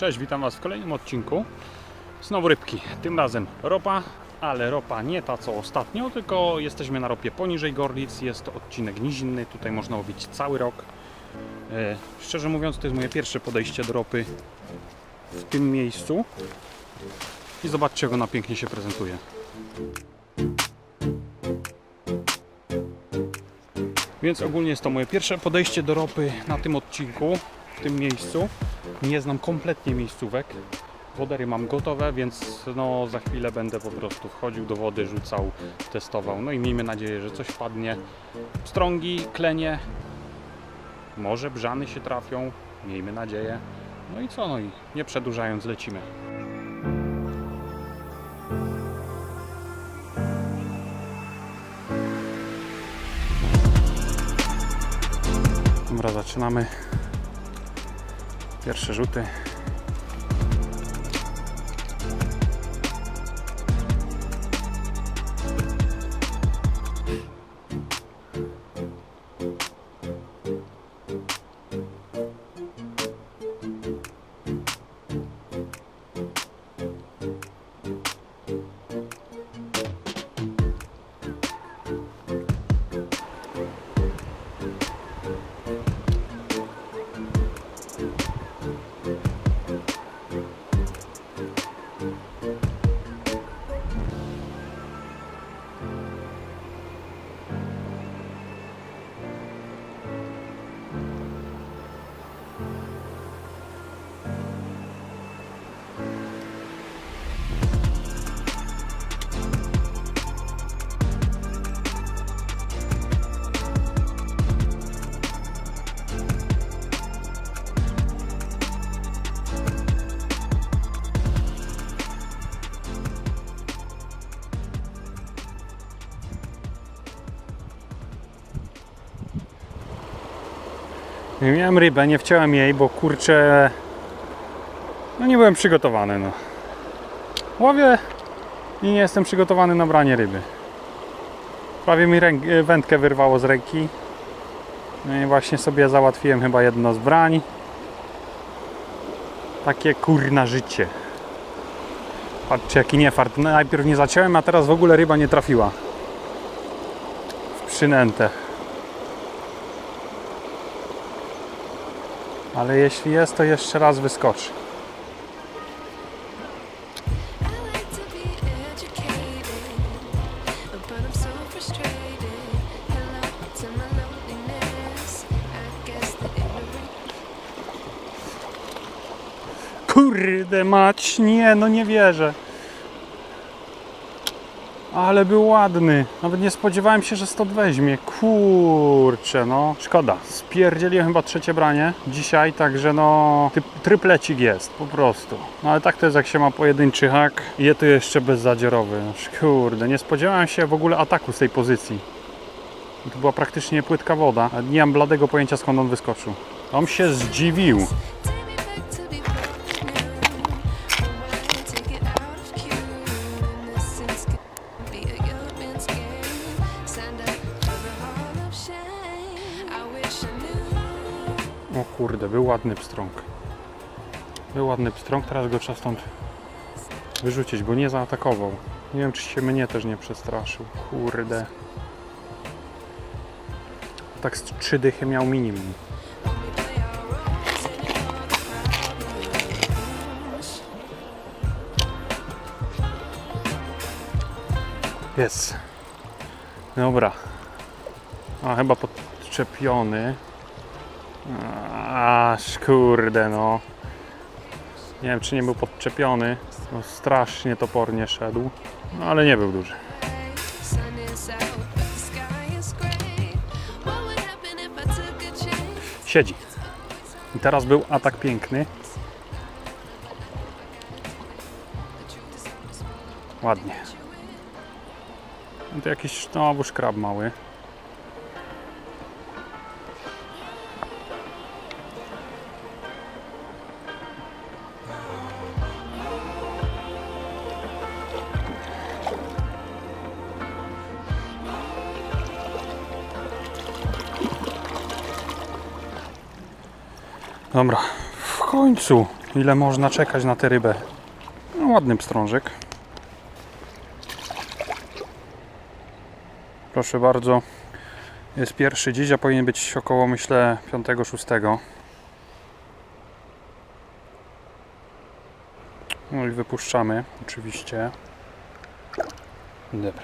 Cześć, witam Was w kolejnym odcinku. Znowu rybki, tym razem ropa, ale ropa nie ta co ostatnio, tylko jesteśmy na ropie poniżej Gorlic. Jest odcinek nizinny, tutaj można łowić cały rok. E, szczerze mówiąc, to jest moje pierwsze podejście do ropy w tym miejscu. I zobaczcie, jak ona pięknie się prezentuje. Więc ogólnie jest to moje pierwsze podejście do ropy na tym odcinku, w tym miejscu. Nie znam kompletnie miejscówek. Wodery mam gotowe, więc no za chwilę będę po prostu wchodził do wody, rzucał, testował. No i miejmy nadzieję, że coś padnie. Strągi, klenie, może brzany się trafią, miejmy nadzieję. No i co, no i nie przedłużając lecimy. Dobra, zaczynamy. Pierwsze rzuty. Miałem rybę, nie wciąłem jej, bo kurczę. No nie byłem przygotowany. No. Łowię i nie jestem przygotowany na branie ryby. Prawie mi e, wędkę wyrwało z ręki. No i właśnie sobie załatwiłem chyba jedno z brań. Takie kurna życie. Patrzcie jaki niefart. Najpierw nie zaciąłem, a teraz w ogóle ryba nie trafiła. W przynętę. Ale jeśli jest, to jeszcze raz wyskoczy. Kurde mać, nie, no nie wierzę. Ale był ładny. Nawet nie spodziewałem się, że stąd weźmie. Kurczę, no szkoda. Spierdzieliłem chyba trzecie branie dzisiaj, także no typ, jest, po prostu. No ale tak to jest jak się ma pojedynczy hak. Je tu jeszcze bezzadziorowy. No, Kurde, nie spodziewałem się w ogóle ataku z tej pozycji. To była praktycznie płytka woda. Nie mam bladego pojęcia skąd on wyskoczył. On się zdziwił. O kurde, był ładny pstrąg. Był ładny pstrąg, teraz go trzeba stąd wyrzucić, bo nie zaatakował. Nie wiem, czy się mnie też nie przestraszył. Kurde. Tak z trzy dychy miał minimum. Jest. Dobra. A chyba podczepiony. Aż kurde no. Nie wiem czy nie był podczepiony. No, strasznie topornie szedł. No, ale nie był duży. Siedzi. I teraz był atak piękny. Ładnie. No to jakiś znowu szkrab mały. Dobra, w końcu ile można czekać na tę rybę. No, ładny pstrążek. Proszę bardzo. Jest pierwszy dziś, a powinien być około myślę 5-6. No i wypuszczamy oczywiście. Dobra.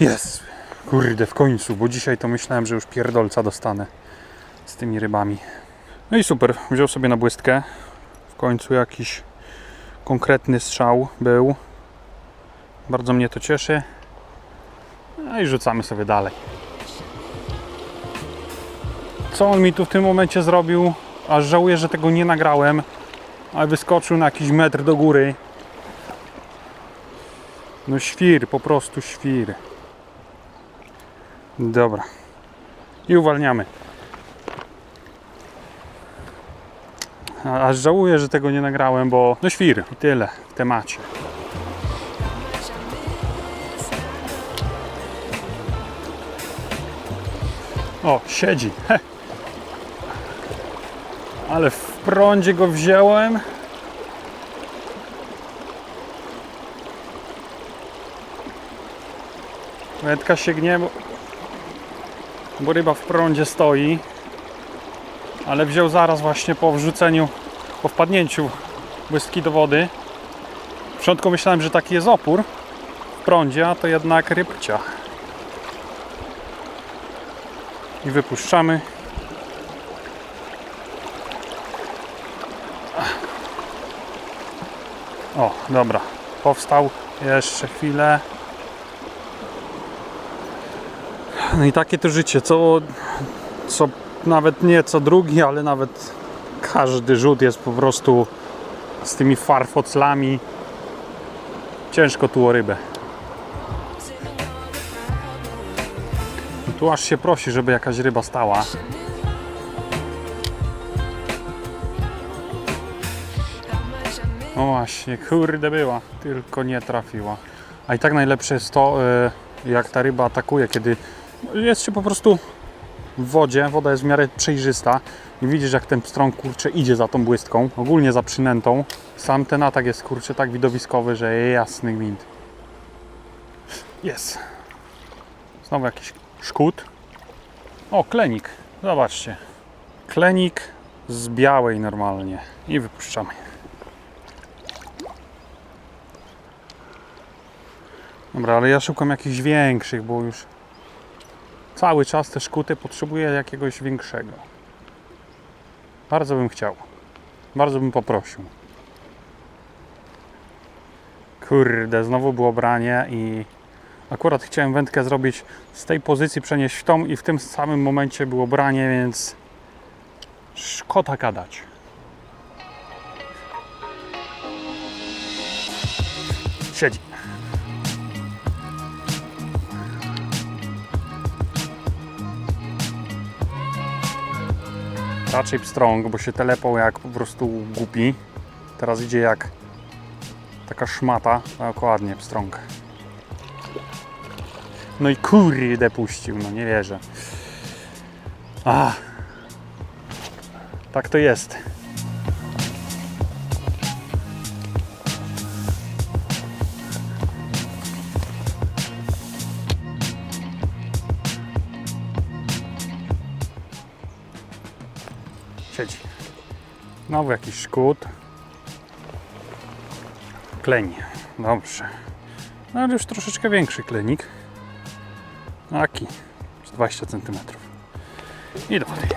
Jest! Kurde, w końcu, bo dzisiaj to myślałem, że już pierdolca dostanę z tymi rybami. No i super, wziął sobie na błystkę. W końcu jakiś konkretny strzał był. Bardzo mnie to cieszy. No i rzucamy sobie dalej. Co on mi tu w tym momencie zrobił? Aż żałuję, że tego nie nagrałem. Ale wyskoczył na jakiś metr do góry. No świr, po prostu świr. Dobra. I uwalniamy. Aż żałuję, że tego nie nagrałem, bo no świr i tyle w temacie. O, siedzi. Heh. Ale w prądzie go wziąłem. Wędka sięgnie, bo, bo ryba w prądzie stoi. Ale wziął zaraz właśnie po wrzuceniu, po wpadnięciu błystki do wody. W początku myślałem, że taki jest opór w prądzie, a to jednak rybcia. I wypuszczamy. O, dobra. Powstał. Jeszcze chwilę. No i takie to życie, co, co nawet nie co drugi, ale nawet każdy rzut jest po prostu z tymi farfoclami. Ciężko tu o rybę. Tu aż się prosi, żeby jakaś ryba stała. O właśnie, kurde była, tylko nie trafiła. A i tak najlepsze jest to, y, jak ta ryba atakuje, kiedy jest się po prostu w wodzie, woda jest w miarę przejrzysta i widzisz jak ten pstrąg kurcze idzie za tą błystką, ogólnie za przynętą. Sam ten atak jest kurczę tak widowiskowy, że jasny gwint. Jest. Znowu jakiś szkód. O, klenik. Zobaczcie. Klenik z białej normalnie. I wypuszczamy. Dobra, ale ja szukam jakichś większych, bo już cały czas te szkuty potrzebuję jakiegoś większego. Bardzo bym chciał. Bardzo bym poprosił. Kurde, znowu było branie i akurat chciałem wędkę zrobić z tej pozycji, przenieść w tą i w tym samym momencie było branie, więc szkoda gadać. Siedzi. Raczej pstrąg, bo się telepał jak po prostu głupi. Teraz idzie jak taka szmata. A, Dokładnie, pstrąg. No i kurde puścił, no nie wierzę. A, tak to jest. Siedzi. Znowu jakiś szkód. Kleń. Dobrze. No ale już troszeczkę większy klenik. Taki. Z 20 cm. I wody.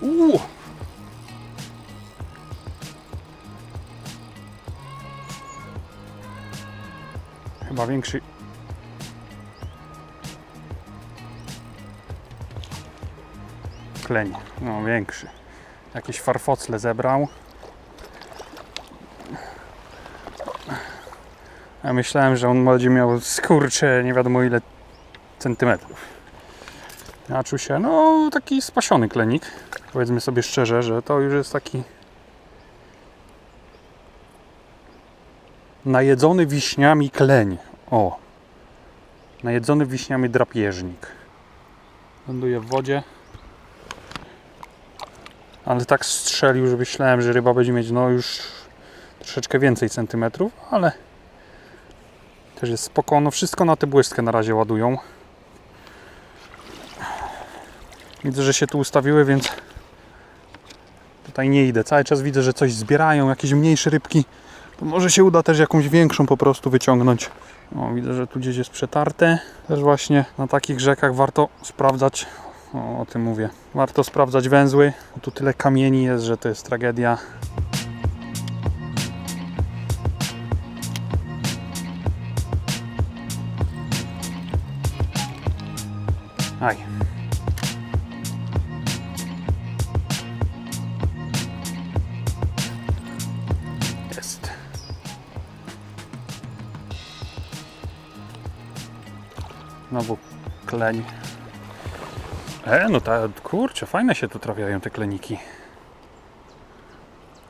Uuu. Chyba większy. Kleń. No większy. Jakieś farfocle zebrał. Ja myślałem, że on będzie miał skurcze nie wiadomo ile centymetrów. Czuł się, no taki spasiony klenik. Powiedzmy sobie szczerze, że to już jest taki najedzony wiśniami kleń. O. Najedzony wiśniami drapieżnik. Ląduje w wodzie. Ale tak strzelił, że myślałem, że ryba będzie mieć no już troszeczkę więcej centymetrów, ale też jest spoko. No wszystko na tę błyszkę na razie ładują. Widzę, że się tu ustawiły, więc tutaj nie idę. Cały czas widzę, że coś zbierają, jakieś mniejsze rybki. To może się uda też jakąś większą po prostu wyciągnąć. O, widzę, że tu gdzieś jest przetarte. Też właśnie na takich rzekach warto sprawdzać, o, o tym mówię, warto sprawdzać węzły. Tu tyle kamieni jest, że to jest tragedia. Aj. Znowu kleń. E, no ta, kurczę, fajne się tu trafiają te kleniki.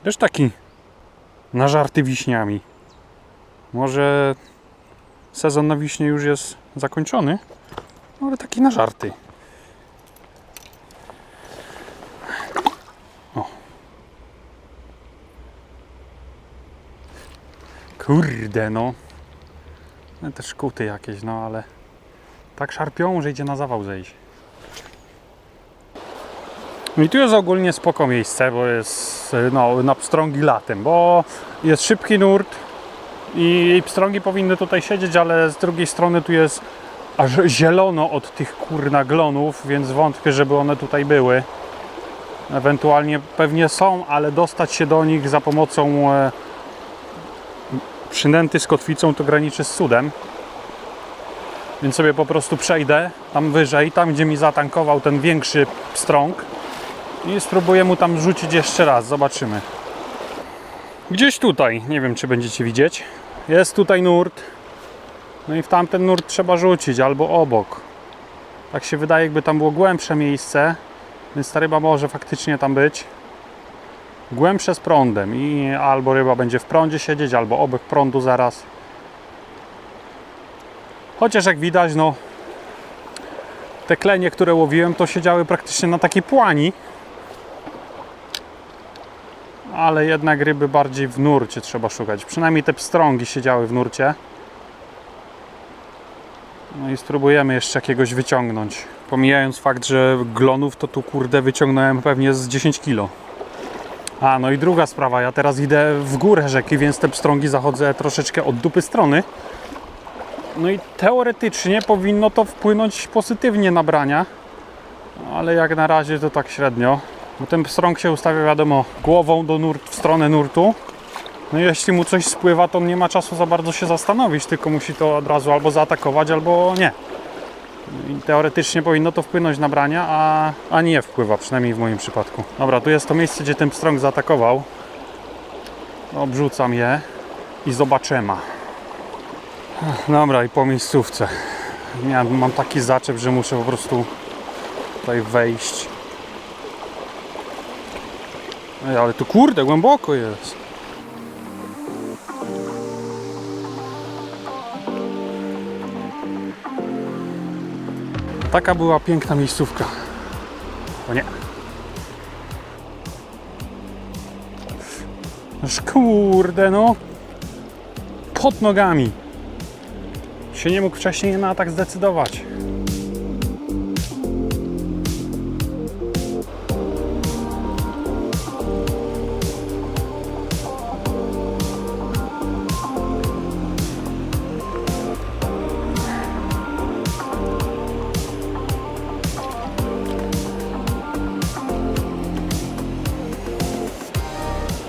Też taki na żarty wiśniami. Może sezon na wiśnie już jest zakończony, ale taki na żarty. Kurde, no. No te szkuty jakieś, no ale tak szarpią, że idzie na zawał zejść. I tu jest ogólnie spoko miejsce, bo jest no, na pstrągi latem, bo jest szybki nurt i pstrągi powinny tutaj siedzieć, ale z drugiej strony tu jest aż zielono od tych kurna glonów, więc wątpię, żeby one tutaj były. Ewentualnie pewnie są, ale dostać się do nich za pomocą e, przynęty z kotwicą to graniczy z cudem. Więc sobie po prostu przejdę tam wyżej, tam gdzie mi zatankował ten większy pstrąg i spróbuję mu tam rzucić jeszcze raz, zobaczymy. Gdzieś tutaj, nie wiem czy będziecie widzieć, jest tutaj nurt. No i w tamten nurt trzeba rzucić albo obok. Tak się wydaje, jakby tam było głębsze miejsce, więc ta ryba może faktycznie tam być. Głębsze z prądem i albo ryba będzie w prądzie siedzieć, albo obok prądu zaraz. Chociaż jak widać, no te klenie, które łowiłem, to siedziały praktycznie na takiej płani. Ale jednak ryby bardziej w nurcie trzeba szukać. Przynajmniej te pstrągi siedziały w nurcie. No i spróbujemy jeszcze jakiegoś wyciągnąć. Pomijając fakt, że glonów to tu kurde wyciągnąłem pewnie z 10 kg. A no i druga sprawa, ja teraz idę w górę rzeki, więc te pstrągi zachodzę troszeczkę od dupy strony. No i teoretycznie powinno to wpłynąć pozytywnie na brania, ale jak na razie to tak średnio. Bo ten pstrąg się ustawia, wiadomo, głową do nurt, w stronę nurtu. No i jeśli mu coś spływa, to on nie ma czasu za bardzo się zastanowić, tylko musi to od razu albo zaatakować, albo nie. No I teoretycznie powinno to wpłynąć na brania, a, a nie wpływa, przynajmniej w moim przypadku. Dobra, tu jest to miejsce, gdzie ten pstrąg zaatakował. Obrzucam je i zobaczymy. Dobra, i po miejscówce. Ja mam taki zaczep, że muszę po prostu tutaj wejść. Ej, ale tu kurde, głęboko jest. Taka była piękna miejscówka. O nie. Aż kurde, no. Pod nogami. Się nie mógł wcześniej na atak zdecydować.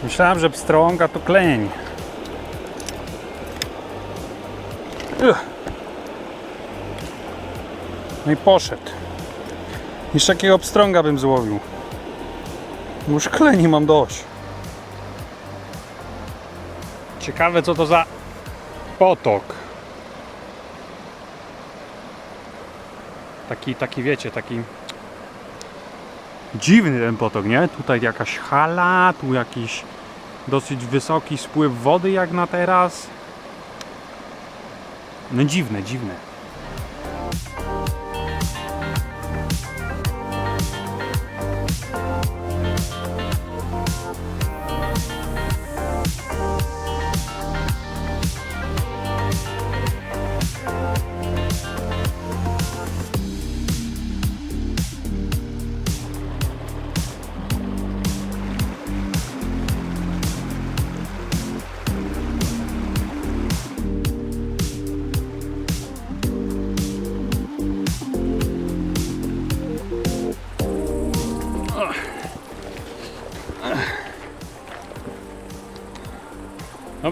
Myślałem, że pstrąga to kleń. No i poszedł. Jeszcze takiego pstrąga bym złowił. Już kleni mam dość. Ciekawe co to za potok. Taki, taki wiecie, taki dziwny ten potok, nie? Tutaj jakaś hala, tu jakiś dosyć wysoki spływ wody jak na teraz. No dziwne, dziwne.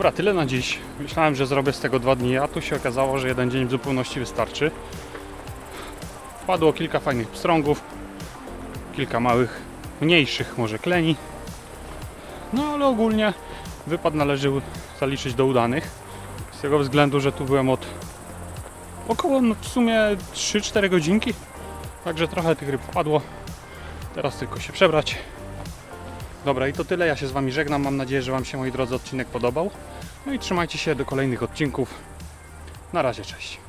Dobra, tyle na dziś. Myślałem, że zrobię z tego dwa dni, a tu się okazało, że jeden dzień w zupełności wystarczy. Wpadło kilka fajnych pstrągów, kilka małych, mniejszych może kleni. No ale ogólnie wypad należy zaliczyć do udanych. Z tego względu, że tu byłem od około no, w sumie 3-4 godzinki. Także trochę tych ryb wpadło. Teraz tylko się przebrać. Dobra, i to tyle. Ja się z Wami żegnam. Mam nadzieję, że Wam się, moi drodzy, odcinek podobał. No i trzymajcie się do kolejnych odcinków. Na razie, cześć.